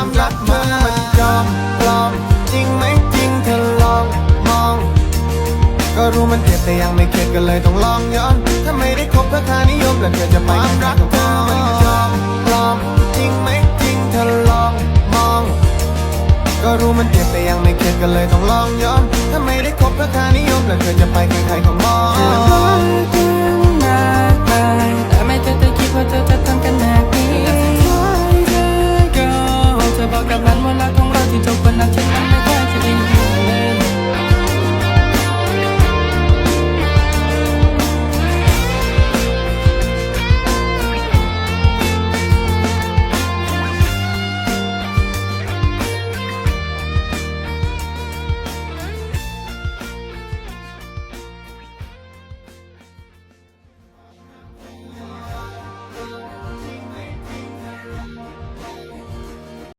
ความรักมามันจอมปลอม จริงไหมจริงเธอลองมอง ก็รู้มันเจ็บแต่ยังไม่เข็ดก็เลยต้องลองย้อนถ้าไม่ได้คบเพื่อค่านิยมแล้วเธอจะไปความรักเธอมันจอมปลอม จริงไหมจริงเธอลองมอง ก็รู้มันเจ็บแต่ยังไม่เข็ดก็เลยต้องลองย้อนถ้าไม่ได้คบเพื่อค่านิยมแล้วเธอจะไปใครๆก็อง